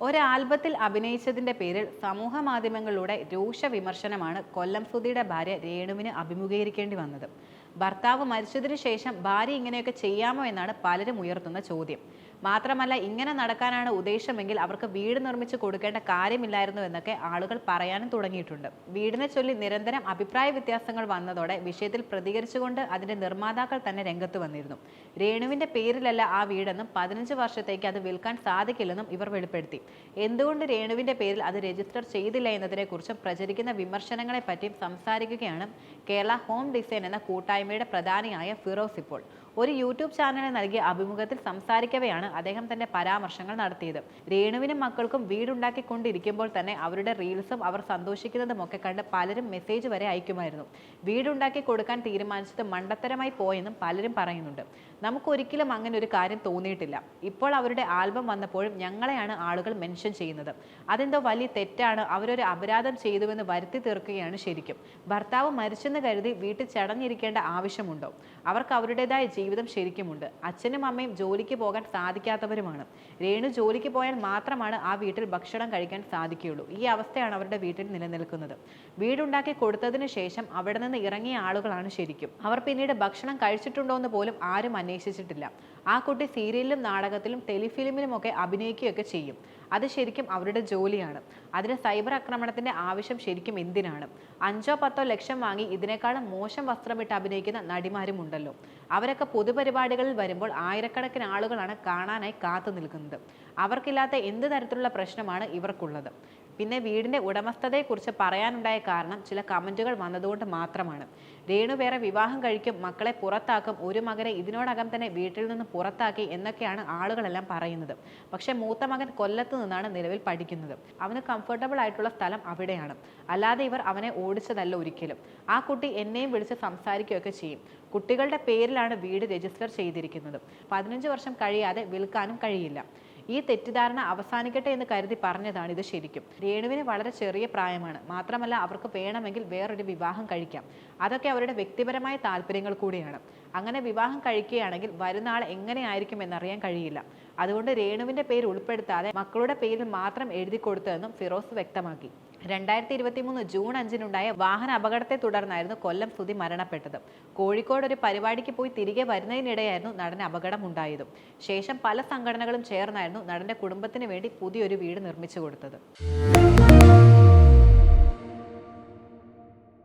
ഒരു ആൽബത്തിൽ അഭിനയിച്ചതിന്റെ പേരിൽ സമൂഹ മാധ്യമങ്ങളിലൂടെ രൂക്ഷ വിമർശനമാണ് കൊല്ലം സുധിയുടെ ഭാര്യ രേണുവിന് അഭിമുഖീകരിക്കേണ്ടി വന്നത്. ഭർത്താവ് മരിച്ചതിനു ശേഷം ഭാര്യ ഇങ്ങനെയൊക്കെ ചെയ്യാമോ എന്നാണ് പലരും ഉയർത്തുന്ന ചോദ്യം. മാത്രമല്ല ഇങ്ങനെ നടക്കാനാണ് ഉദ്ദേശമെങ്കിൽ അവർക്ക് വീട് നിർമ്മിച്ച് കൊടുക്കേണ്ട കാര്യമില്ലായിരുന്നു എന്നൊക്കെ ആളുകൾ പറയാനും തുടങ്ങിയിട്ടുണ്ട്. വീടിനെ ചൊല്ലി നിരന്തരം അഭിപ്രായ വ്യത്യാസങ്ങൾ വന്നതോടെ വിഷയത്തിൽ പ്രതികരിച്ചുകൊണ്ട് അതിന്റെ നിർമ്മാതാക്കൾ തന്നെ രംഗത്ത് വന്നിരുന്നു. രേണുവിന്റെ പേരിലല്ല ആ വീടെന്നും പതിനഞ്ച് വർഷത്തേക്ക് അത് വിൽക്കാൻ സാധിക്കില്ലെന്നും ഇവർ വെളിപ്പെടുത്തി. എന്തുകൊണ്ട് രേണുവിന്റെ പേരിൽ അത് രജിസ്റ്റർ ചെയ്തില്ല എന്നതിനെക്കുറിച്ചും പ്രചരിക്കുന്ന വിമർശനങ്ങളെ പറ്റിയും സംസാരിക്കുകയാണ് കേരള ഹോം ഡിസൈൻ എന്ന കൂട്ടായ്മയുടെ പ്രധാനിയായ ഫിറോസ് ഇപ്പോൾ. ഒരു യൂട്യൂബ് ചാനലിന് നൽകിയ അഭിമുഖത്തിൽ സംസാരിക്കവെയാണ് അദ്ദേഹം തന്റെ പരാമർശങ്ങൾ നടത്തിയത്. രേണുവിനും മക്കൾക്കും വീടുണ്ടാക്കിക്കൊണ്ടിരിക്കുമ്പോൾ തന്നെ അവരുടെ റീൽസും അവർ സന്തോഷിക്കുന്നതും ഒക്കെ കണ്ട് പലരും മെസ്സേജ് വരെ അയക്കുമായിരുന്നു. വീടുണ്ടാക്കി കൊടുക്കാൻ തീരുമാനിച്ചത് മണ്ടത്തരമായി പോയെന്നും പലരും പറയുന്നുണ്ട്. നമുക്കൊരിക്കലും അങ്ങനെ ഒരു കാര്യം തോന്നിയിട്ടില്ല. ഇപ്പോൾ അവരുടെ ആൽബം വന്നപ്പോഴും ഞങ്ങളെയാണ് ആളുകൾ മെൻഷൻ ചെയ്യുന്നത്. അതെന്തോ വലിയ തെറ്റാണ്. അവരൊരു അപരാധം ചെയ്തുവെന്ന് വരുത്തി തീർക്കുകയാണ് ശരിക്കും. ഭർത്താവ് മരിച്ചെന്ന് കരുതി വീട്ടിൽ ചടഞ്ഞിരിക്കേണ്ട ആവശ്യമുണ്ടോ? അവർക്ക് അവരുടേതായ ജീവിതം ശരിക്കുമുണ്ട്. അച്ഛനും അമ്മയും ജോലിക്ക് പോകാൻ സാധിക്കാത്തവരുമാണ്. രേണു ജോലിക്ക് പോയാൽ മാത്രമാണ് ആ വീട്ടിൽ ഭക്ഷണം കഴിക്കാൻ സാധിക്കുകയുള്ളൂ. ഈ അവസ്ഥയാണ് അവരുടെ വീട്ടിൽ നിലനിൽക്കുന്നത്. വീടുണ്ടാക്കി കൊടുത്തതിന് ശേഷം അവിടെ നിന്ന് ഇറങ്ങിയ ആളുകളാണ് ശരിക്കും. അവർ പിന്നീട് ഭക്ഷണം കഴിച്ചിട്ടുണ്ടോ എന്ന് പോലും ആരും അന്വേഷിച്ചിട്ടില്ല. ആ കുട്ടി സീരിയലിലും നാടകത്തിലും ടെലിഫിലിമിലും ഒക്കെ അഭിനയിക്കുകയൊക്കെ ചെയ്യും. അത് ശരിക്കും അവരുടെ ജോലിയാണ്. അതിന് സൈബർ ആക്രമണത്തിന്റെ ആവശ്യം ശരിക്കും എന്തിനാണ്? അഞ്ചോ പത്തോ ലക്ഷം വാങ്ങി ഇതിനേക്കാളും മോശം വസ്ത്രമിട്ട് അഭിനയിക്കുന്ന നടിമാരും ഉണ്ടല്ലോ അവരൊക്കെ പൊതുപരിപാടികളിൽ വരുമ്പോൾ ആയിരക്കണക്കിന് ആളുകളാണ് കാണാനായി കാത്തു നിൽക്കുന്നത്. അവർക്കില്ലാത്ത എന്ത് തരത്തിലുള്ള പ്രശ്നമാണ് ഇവർക്കുള്ളത്? പിന്നെ വീടിന്റെ ഉടമസ്ഥതയെക്കുറിച്ച് പറയാനുണ്ടായ കാരണം ചില കമന്റുകൾ വന്നതുകൊണ്ട് മാത്രമാണ്. രേണു വേറെ വിവാഹം കഴിക്കും മക്കളെ പുറത്താക്കും ഒരു മകനെ ഇതിനോടകം തന്നെ വീട്ടിൽ നിന്ന് പുറത്താക്കി എന്നൊക്കെയാണ് ആളുകളെല്ലാം പറയുന്നത്. പക്ഷേ മൂത്ത മകൻ കൊല്ലത്ത് നിന്നാണ് നിലവിൽ പഠിക്കുന്നത്. അവന് കംഫർട്ടബിൾ ആയിട്ടുള്ള സ്ഥലം അവിടെയാണ്. അല്ലാതെ ഇവർ അവനെ ഓടിച്ചതല്ല ഒരിക്കലും. ആ കുട്ടി എന്നെയും വിളിച്ച് സംസാരിക്കുകയൊക്കെ ചെയ്യും. കുട്ടികളുടെ പേരിലാണ് വീട് രജിസ്റ്റർ ചെയ്തിരിക്കുന്നത്. പതിനഞ്ച് വർഷം കഴിയാതെ വിൽക്കാനും കഴിയില്ല. ഈ തെറ്റിദ്ധാരണ അവസാനിക്കട്ടെ എന്ന് കരുതി പറഞ്ഞതാണ് ഇത് ശരിക്കും. രേണുവിന് വളരെ ചെറിയ പ്രായമാണ്. മാത്രമല്ല അവർക്ക് വേണമെങ്കിൽ വേറൊരു വിവാഹം കഴിക്കാം. അതൊക്കെ അവരുടെ വ്യക്തിപരമായ താല്പര്യങ്ങൾ കൂടിയാണ്. അങ്ങനെ വിവാഹം കഴിക്കുകയാണെങ്കിൽ വരുന്ന ആൾ എങ്ങനെയായിരിക്കും എന്നറിയാൻ കഴിയില്ല. അതുകൊണ്ട് രേണുവിന്റെ പേര് ഉൾപ്പെടുത്താതെ മക്കളുടെ പേരിൽ മാത്രം എഴുതി കൊടുത്തതെന്നും ഫിറോസ് വ്യക്തമാക്കി. രണ്ടായിരത്തി ഇരുപത്തി മൂന്ന് ജൂൺ അഞ്ചിനുണ്ടായ വാഹന അപകടത്തെ തുടർന്നായിരുന്നു കൊല്ലം സുധി മരണപ്പെട്ടത്. കോഴിക്കോട് ഒരു പരിപാടിക്ക് പോയി തിരികെ വരുന്നതിനിടെയായിരുന്നു നടന് അപകടം ഉണ്ടായതും ശേഷം പല സംഘടനകളും ചേർന്നായിരുന്നു നടന്റെ കുടുംബത്തിന് വേണ്ടി പുതിയൊരു വീട് നിർമ്മിച്ചു കൊടുത്തത്.